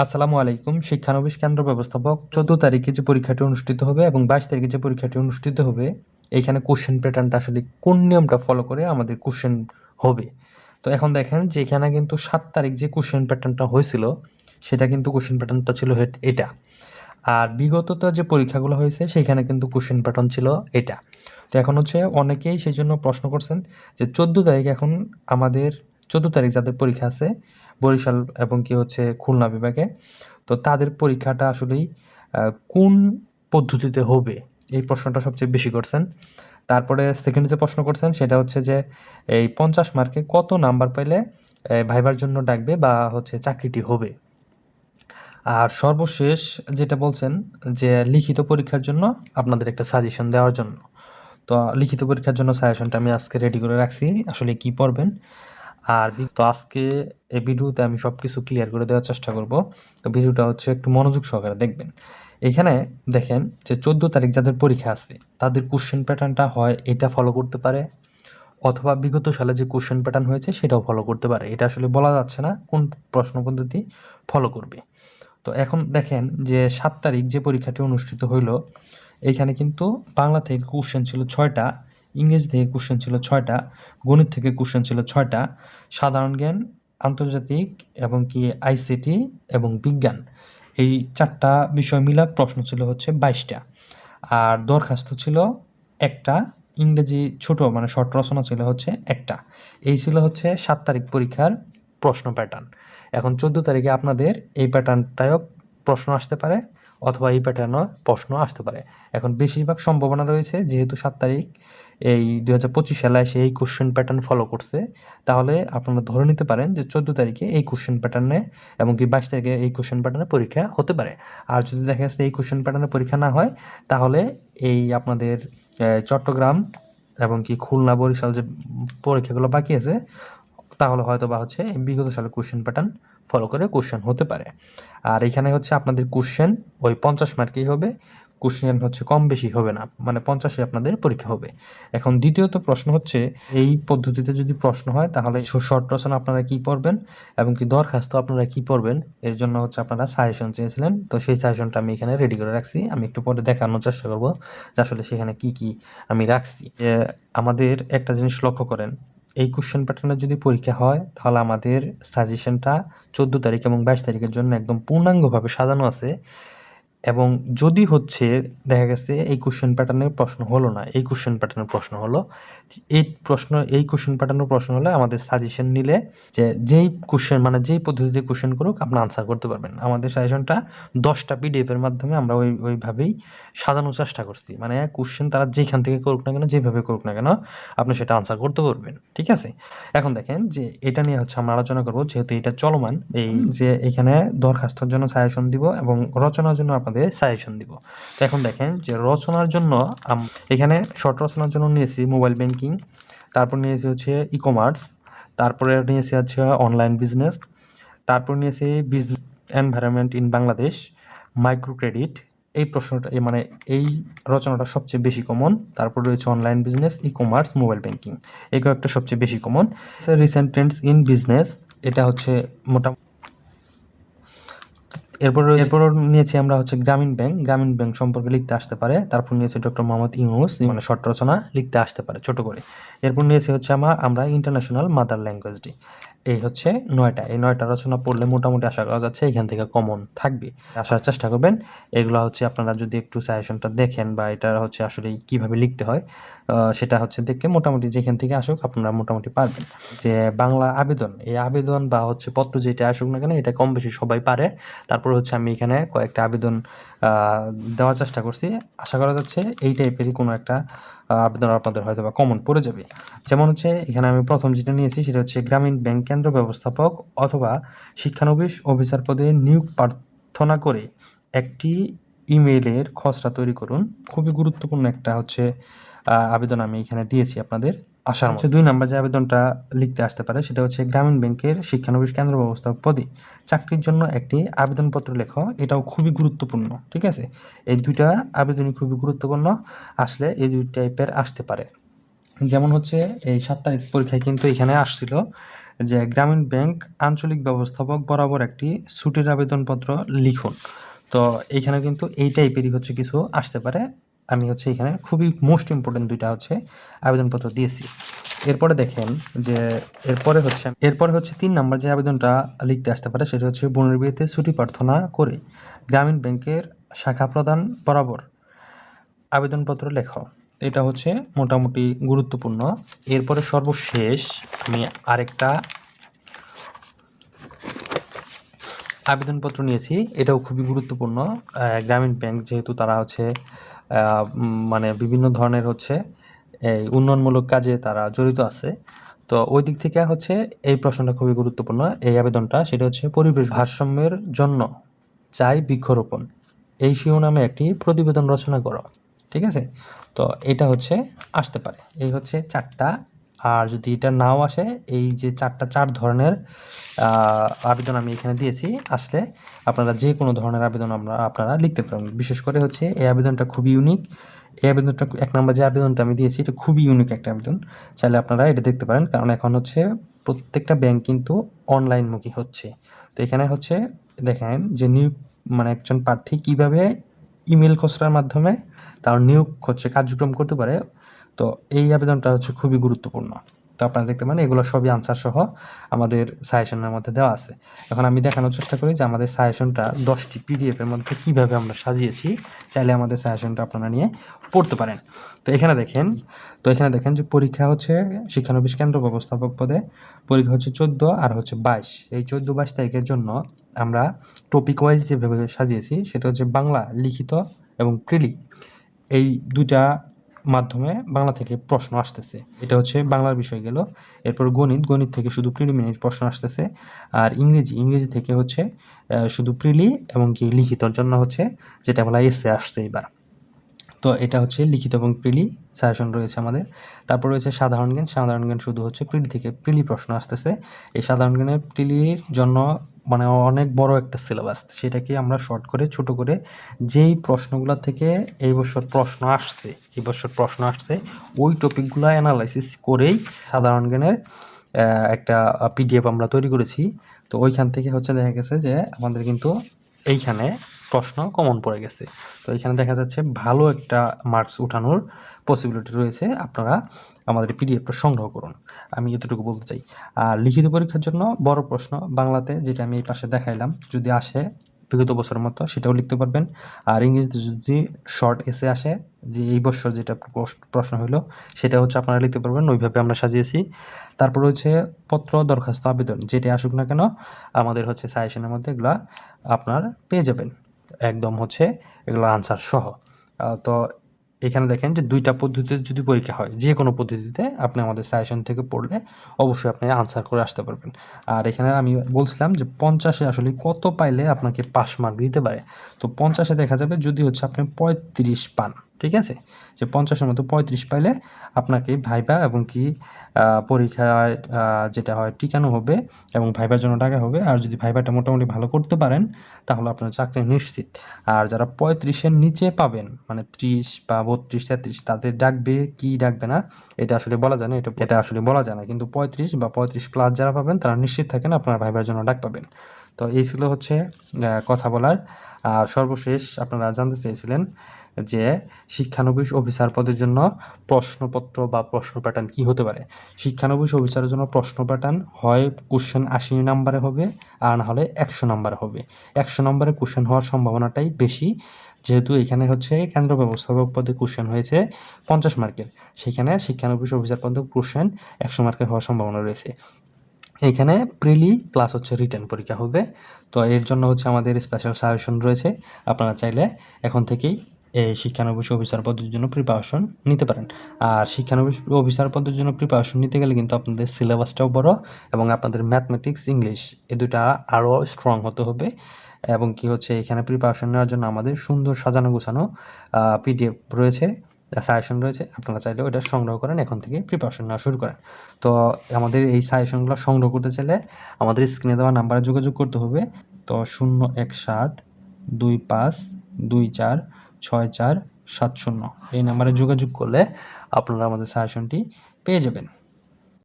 আসসালামু আলাইকুম। শিক্ষানবিশ কেন্দ্র ব্যবস্থাপক চোদ্দ তারিখে যে পরীক্ষাটি অনুষ্ঠিত হবে এবং বাইশ তারিখে যে পরীক্ষাটি অনুষ্ঠিত হবে, এইখানে কোশ্চেন প্যাটার্নটা আসলে কোন নিয়মটা ফলো করে আমাদের কোশ্চেন হবে। তো এখন দেখেন যে এখানে কিন্তু সাত তারিখ যে কোশ্চেন প্যাটার্নটা হয়েছিল, সেটা কিন্তু কোশ্চেন প্যাটার্নটা ছিল এটা। আর বিগততে যে পরীক্ষাগুলো হয়েছে, সেখানে কিন্তু কোশ্চেন প্যাটার্ন ছিল এটা। তো এখন হচ্ছে অনেকেই সেই জন্য প্রশ্ন করছেন যে চোদ্দ তারিখ এখন আমাদের চোদ্দ তারিখ যাদের পরীক্ষা আছে বরিশাল এবং কি হচ্ছে খুলনা বিভাগে। তো তাদের পরীক্ষাটা আসলেই কোন পদ্ধতিতে হবে? এই প্রশ্নটা সবচেয়ে বেশি করছেন। তারপরে সেকেন্ড যে প্রশ্ন করছেন, সেটা হচ্ছে যে, এই পঞ্চাশ মার্কে কত নাম্বার পাইলে ভাইবার জন্য ডাকবে বা হচ্ছে চাকরিটি হবে? আর সর্বশেষ যেটা বলছেন যে, লিখিত পরীক্ষার জন্য আপনাদের একটা সাজেশন দেওয়ার জন্য। তো লিখিত পরীক্ষার জন্য সাজেশনটা আমি আজকে রেডি করে রাখছি। আসলে কি পড়বেন? আর তো আজকে এই ভিডিওতে আমি সব কিছু ক্লিয়ার করে দেওয়ার চেষ্টা করব। তো ভিডিওটা হচ্ছে একটু মনোযোগ সহকারে দেখবেন। এখানে দেখেন যে চোদ্দ তারিখ যাদের পরীক্ষা আছে, তাদের কোশ্চেন প্যাটার্নটা হয় এটা ফলো করতে পারে, অথবা বিগত সালে যে কোশ্চেন প্যাটার্ন হয়েছে সেটাও ফলো করতে পারে। এটা আসলে বলা যাচ্ছে না কোন প্রশ্ন পদ্ধতি ফলো করবে। তো এখন দেখেন যে সাত তারিখ যে পরীক্ষাটি অনুষ্ঠিত হইল এইখানে কিন্তু বাংলা থেকে কোশ্চেন ছিল ছয়টা। ইংরেজি থেকে কোশ্চেন ছিল ছয়টা, গণিত থেকে কোশ্চেন ছিল ছয়টা, সাধারণ জ্ঞান, আন্তর্জাতিক এবং কি আইসিটি এবং বিজ্ঞান। এই চারটা বিষয় মিলা প্রশ্ন ছিল হচ্ছে বাইশটা। আর দরখাস্ত ছিল একটা, ইংরেজি ছোট মানে শর্ট রচনা ছিল হচ্ছে একটা। এই ছিল হচ্ছে সাত তারিখ পরীক্ষার প্রশ্ন প্যাটার্ন এখন চোদ্দ তারিখে আপনাদের এই প্যাটার্নটাও প্রশ্ন আসতে পারে অথবা এই প্যাটার্নও প্রশ্ন আসতে পারে। এখন বেশিরভাগ সম্ভাবনা রয়েছে, যেহেতু সাত তারিখ এই দু হাজার পঁচিশ সালে এসে এই কোশ্চেন প্যাটার্ন ফলো করছে। তাহলে আপনারা ধরে নিতে পারেন যে চোদ্দ তারিখে এই কোশ্চেন প্যাটার্নে এবং কি বাইশ তারিখে এই কোশ্চেন প্যাটার্নে পরীক্ষা হতে পারে। আর যদি দেখা যাচ্ছে এই কোশ্চেন প্যাটার্নে পরীক্ষা না হয়, তাহলে এই আপনাদের চট্টগ্রাম এবং কি খুলনা, বরিশাল যে পরীক্ষাগুলো বাকি আছে, তাহলে হয়তো বা হচ্ছে বিগত সালে কোশ্চেন প্যাটার্ন ফলো করে কোশ্চেন হতে পারে। আর এখানে হচ্ছে আপনাদের কোশ্চেন ওই পঞ্চাশ মার্কেই হবে। কোশ্চেন হচ্ছে কম বেশি হবে না মানে পঞ্চাশে আপনাদের পরীক্ষা হবে। এখন দ্বিতীয়ত প্রশ্ন হচ্ছে, এই পদ্ধতিতে যদি প্রশ্ন হয়, তাহলে শর্ট রচনা আপনারা কি পড়বেন এবং কি দরখাস্ত আপনারা কি পড়বেন? এর জন্য হচ্ছে আপনারা সাজেশন চেয়েছিলেন, তো সেই সাজেশনটা আমি এখানে রেডি করে রাখছি। আমি একটু পরে দেখানোর চেষ্টা করব যে আসলে সেখানে কি কি আমি রাখছি। আমাদের একটা জিনিস লক্ষ্য করেন, এই কোশ্চেন প্যাটার্নের যদি পরীক্ষা হয়, তাহলে আমাদের সাজেশনটা চোদ্দ তারিখ এবং বাইশ তারিখের জন্য একদম পূর্ণাঙ্গভাবে সাজানো আছে। এবং যদি হচ্ছে দেখা গেছে এই কোশ্চেন প্যাটার্নের প্রশ্ন হলো না, এই কোশ্চেন প্যাটার্নের প্রশ্ন হলো, এই প্রশ্ন, এই কোশ্চেন প্যাটার্নের প্রশ্ন হলে আমাদের সাজেশন নিলে যে যেই কোশ্চেন মানে যেই পদ্ধতিতে কোশ্চেন করুক আপনি আনসার করতে পারবেন। আমাদের সাজেশনটা দশটা পিডিএফের মাধ্যমে আমরা ওই, ওইভাবেই সাজানোর চেষ্টা করছি। মানে কোশ্চেন তারা যেখান থেকে করুক না কেন, যেভাবে করুক না কেন, আপনি সেটা আনসার করতে পারবেন। ঠিক আছে? এখন দেখেন যে এটা নিয়ে হচ্ছে আমরা আলোচনা করব, যেহেতু এটা চলমান, এই যে এখানে দরখাস্তর জন্য সাজেশন দিব এবং রচনার জন্য আপনাদের সাজেশন দিব। তো এখন দেখেন যে রচনার জন্য এখানে শর্ট রচনার জন্য নিয়েছি মোবাইল ব্যাংকিং তারপর নিয়েছি হচ্ছে ই কমার্স তারপরে নিয়েছি হচ্ছে অনলাইন বিজনেস তারপর নিয়েছি business environment in Bangladesh micro credit এই প্রশ্নটা মানে এই রচনাটা সবচেয়ে বেশি কমন তারপর রয়েছে online business e commerce mobile banking এই কয়েকটা সবচেয়ে বেশি common recent trends in business এটা হচ্ছে মোটামুটি এরপর এরপর নিয়েছি আমরা হচ্ছে গ্রামীণ ব্যাংক। গ্রামীণ ব্যাংক সম্পর্কে লিখতে আসতে পারে। তারপর নিয়েছে ডক্টর মোহাম্মদ ইউনুস মানে শর্ট রচনা লিখতে আসতে পারে, ছোট করে। এরপর নিয়েছি হচ্ছে আমার আমরা ইন্টারন্যাশনাল মাদার ল্যাঙ্গুয়েজটি এই হচ্ছে নয়টা। এই নয়টা রচনা পড়লে মোটামুটি আশা করা যাচ্ছে এখান থেকে কমন থাকবে। আসার চেষ্টা করবেন। এগুলো হচ্ছে আপনারা যদি একটু সাজেশনটা দেখেন বা এটা হচ্ছে আসলে কীভাবে লিখতে হয় সেটা হচ্ছে দেখে মোটামুটি যেখান থেকে আসুক আপনারা মোটামুটি পারবেন। যে বাংলা আবেদন, এই আবেদন বা হচ্ছে পত্র যেটা আসুক না কেন, এটা কম বেশি সবাই পারে। তারপর হচ্ছে আমি এখানে কয়েকটা আবেদন দেওয়ার চেষ্টা করছি। আশা করা যাচ্ছে এই টাইপেরই কোনো একটা আবেদন আপনাদের হয়তো বা কমন পড়ে যাবে। যেমন হচ্ছে, এখানে আমি প্রথম যেটা নিয়েছি, সেটা হচ্ছে গ্রামীণ ব্যাংক কেন্দ্র ব্যবস্থাপক অথবা শিক্ষানবিশ অফিসার পদে নিয়োগ প্রার্থনা করে একটি ইমেলের খসড়া তৈরি করুন। খুবই গুরুত্বপূর্ণ একটা হচ্ছে আবেদন আমি এখানে দিয়েছি আপনাদের। আসার হচ্ছে দুই নাম্বার যে আবেদনটা লিখতে আসতে পারে সেটা হচ্ছে গ্রামীণ ব্যাংকের শিক্ষানবিশ কেন্দ্র ব্যবস্থাপক পদে চাকরির জন্য একটি আবেদনপত্র লেখো এটাও খুবই গুরুত্বপূর্ণ ঠিক আছে? এই দুইটা আবেদনই খুবই গুরুত্বপূর্ণ আসলে এই দুই টাইপের আসতে পারে। যেমন হচ্ছে এই সাত তারিখ পরীক্ষায় কিন্তু এখানে আসছিল যে গ্রামীণ ব্যাংক আঞ্চলিক ব্যবস্থাপক বরাবর একটি ছুটির আবেদনপত্র লিখুন। তো এইখানে কিন্তু এই টাইপেরই হচ্ছে কিছু আসতে পারে। আমি হচ্ছে এখানে খুবই মোস্ট ইম্পর্টেন্ট দুইটা হচ্ছে আবেদনপত্র দিয়েছি। এরপরে দেখেন যে এরপরে হচ্ছে এরপরে হচ্ছে তিন নম্বর যে আবেদনটা লিখতে আসতে পারে সেটা হচ্ছে বোনের বিয়েতে ছুটি প্রার্থনা করে গ্রামীণ ব্যাংকের শাখা প্রদান বরাবর আবেদনপত্র লেখো। এটা হচ্ছে মোটামুটি গুরুত্বপূর্ণ। এরপরে সর্বশেষ আমি আরেকটা আবেদনপত্র নিয়েছি। এটাও খুবই গুরুত্বপূর্ণ। গ্রামীণ ব্যাংক যেহেতু তারা হচ্ছে মানে বিভিন্ন ধরনের হচ্ছে এই উন্নয়নমূলক কাজে তারা জড়িত আছে। তো ওই দিক থেকে হচ্ছে এই প্রশ্নটা খুবই গুরুত্বপূর্ণ। এই আবেদনটা সেটা হচ্ছে পরিবেশ ভারসাম্যের জন্য চাই বৃক্ষরোপণ। এই শিরোনামে একটি প্রতিবেদন রচনা করো। ঠিক আছে? তো এটা হচ্ছে আসতে পারে। এই হচ্ছে চারটা আর যদি এটা নাও আসে, এই যে চারটা চার ধরনের আবেদন আমি এখানে দিয়েছি, আসলে আপনারা যে কোনো ধরনের আবেদন আমরা, আপনারা লিখতে পারেন বিশেষ করে হচ্ছে এই আবেদনটা খুবই ইউনিক এই আবেদনটা এক নম্বর যে আবেদনটা আমি দিয়েছি, এটা খুবই ইউনিক একটা আবেদন। চাইলে আপনারা এটা দেখতে পারেন, কারণ এখন হচ্ছে প্রত্যেকটা ব্যাংক কিন্তু অনলাইন অনলাইনমুখী হচ্ছে। তো এখানে হচ্ছে দেখেন যে নিয়োগ মানে একজন প্রার্থী কীভাবে ইমেল খসড়ার মাধ্যমে তার নিয়োগ হচ্ছে কার্যক্রম করতে পারে। তো এই আবেদনটা হচ্ছে খুবই গুরুত্বপূর্ণ। তো আপনারা দেখতে পারেন, এগুলো সবই আনসার সহ আমাদের সাজেশনের মধ্যে দেওয়া আছে। এখন আমি দেখানোর চেষ্টা করি যে আমাদের সাজেশনটা দশটি পিডিএফের মধ্যে কীভাবে আমরা সাজিয়েছি। চাইলে আমাদের সাজেশনটা আপনারা নিয়ে পড়তে পারেন। তো এখানে দেখেন, তো এখানে দেখেন যে পরীক্ষা হচ্ছে শিক্ষানবিশ কেন্দ্র ব্যবস্থাপক পদে, পরীক্ষা হচ্ছে চোদ্দ আর হচ্ছে বাইশ। এই চোদ্দ বাইশ তারিখের জন্য আমরা টপিক ওয়াইজ যেভাবে সাজিয়েছি, সেটা হচ্ছে বাংলা লিখিত এবং প্রিলি এই দুইটা মাধ্যমে বাংলা থেকে প্রশ্ন আসতেছে। এটা হচ্ছে বাংলার বিষয় গেল। এরপর গণিত গণিত থেকে শুধু প্রিলিমিনারি প্রশ্ন আসতেছে। আর ইংরেজি ইংরেজি থেকে হচ্ছে শুধু প্রিলি এবং কি লিখিতর জন্য হচ্ছে, যেটা বলা এসে আসছে এবার। তো এটা হচ্ছে লিখিত এবং প্রিলি সাজেশন রয়েছে আমাদের। তারপর রয়েছে সাধারণ জ্ঞান। সাধারণ জ্ঞান শুধু হচ্ছে প্রিলি থেকে প্রিলি প্রশ্ন আসতেছে। এই সাধারণ জ্ঞানের প্রিলির জন্য মানে অনেক বড় একটা সিলেবাস সেটাকে আমরা শর্ট করে, ছোট করে যেই প্রশ্নগুলো থেকে এই বছর প্রশ্ন আসছে, এই বছর প্রশ্ন আসছে, ওই টপিকগুলো অ্যানালাইসিস করেই সাধারণ জ্ঞানের একটা পিডিএফ আমরা তৈরি করেছি। তো ওইখান থেকে হচ্ছে দেখা গেছে যে আমাদের কিন্তু এইখানে প্রশ্ন কমন পড়ে গেছে। তো এখানে দেখা যাচ্ছে ভালো একটা মার্কস উঠানোর পসিবিলিটি রয়েছে। আপনারা আমাদের পিডিএফটা সংগ্রহ করুন। আমি এতটুকু বলতে চাই। আর লিখিত পরীক্ষার জন্য বড় প্রশ্ন, বাংলাতে যেটা আমি এই পাশে দেখাইলাম, যদি আসে বিগত বছরের মতো সেটাও লিখতে পারবেন। আর ইংরেজিতে যদি শর্ট এসে আসে, যে এই বছর যেটা প্রশ- প্রশ্ন হলো, সেটা হচ্ছে আপনারা লিখতে পারবেন, ওইভাবে আমরা সাজিয়েছি। তারপর হচ্ছে পত্র, দরখাস্ত, আবেদন যেটা আসুক না কেন, আমাদের হচ্ছে সাজেশনের মধ্যে এগুলা আপনার পেয়ে যাবেন। একদম হচ্ছে এগুলো আনসার সহ। তো এখানে দেখেন যে দুইটা পদ্ধতিতে যদি পরীক্ষা হয়, যে কোনো পদ্ধতিতে আপনি আমাদের সাজেশন থেকে পড়লে অবশ্যই আপনি আনসার করে আসতে পারবেন। আর এখানে আমি বলছিলাম যে পঞ্চাশে আসলে কত পাইলে আপনাকে পাস মার্ক দিতে পারে? তো পঞ্চাশে দেখা যাবে যদি হচ্ছে আপনি পঁয়ত্রিশ পান। ঠিক আছে? যে পঞ্চাশের মতো পঁয়ত্রিশ পাইলে আপনাকে ভাইবা এবং কি পরীক্ষায় যেটা হয় টিকানো হবে এবং ভাইবার জন্য টাকা হবে। আর যদি ভাইবাটা মোটামুটি ভালো করতে পারেন, তাহলে আপনার চাকরি নিশ্চিত। আর যারা পঁয়ত্রিশের নিচে পাবেন মানে ত্রিশ বা বত্রিশ, তেত্রিশ, তাদের ডাকবে, কি ডাকবে না, এটা আসলে বলা যায় না, এটা এটা আসলে বলা যায় না। কিন্তু পঁয়ত্রিশ বা পঁয়ত্রিশ প্লাস যারা পাবেন, তারা নিশ্চিত থাকেন আপনার ভাইবার জন্য ডাক পাবেন। তো এই ছিল হচ্ছে কথা বলার। আর সর্বশেষ আপনারা জানতে চেয়েছিলেন যে শিক্ষানবিশ অফিসার পদের জন্য প্রশ্নপত্র বা প্রশ্ন প্যাটার্ন কি হতে পারে? শিক্ষানবিশ অফিসারের জন্য প্রশ্ন প্যাটার্ন হয় কোশ্চেন আশি নাম্বারে হবে আর না হলে একশো নাম্বারে হবে। একশো নম্বরে কোশ্চেন হওয়ার সম্ভাবনাটাই বেশি। যেহেতু এখানে হচ্ছে কেন্দ্র ব্যবস্থাপক পদে কোশ্চেন হয়েছে পঞ্চাশ মার্কের সেখানে শিক্ষানবিশ অফিসার পদে কোশ্চেন একশো মার্কের হওয়ার সম্ভাবনা রয়েছে। এখানে প্রিলি প্লাস হচ্ছে রিটার্ন পরীক্ষা হবে। তো এর জন্য হচ্ছে আমাদের স্পেশাল সাজেশন রয়েছে। আপনারা চাইলে এখন থেকেই এই শিক্ষানবিশ অফিসার পদের জন্য প্রিপারেশন নিতে পারেন। আর শিক্ষানবিশ অফিসার পদের জন্য প্রিপারেশন নিতে গেলে কিন্তু আপনাদের সিলেবাসটাও বড় এবং আপনাদের ম্যাথমেটিক্স ইংলিশ এ দুটা আরও স্ট্রং হতে হবে। এবং কি হচ্ছে, এখানে প্রিপারেশন নেওয়ার জন্য আমাদের সুন্দর সাজানো গোছানো পিডিএফ রয়েছে সাজেশন রয়েছে। আপনারা চাইলে ওটা সংগ্রহ করেন, এখন থেকে প্রিপারেশন নেওয়া শুরু করেন। তো আমাদের এই সাজেশনগুলো সংগ্রহ করতে চাইলে আমাদের স্ক্রিনে দেওয়া নাম্বারে যোগাযোগ করতে হবে। তো শূন্য এক সাত দুই পাঁচ দুই চার ছয় চার সাত শূন্য। এই নাম্বারে যোগাযোগ করলে আপনারা আমাদের সাজেশনটি পেয়ে যাবেন।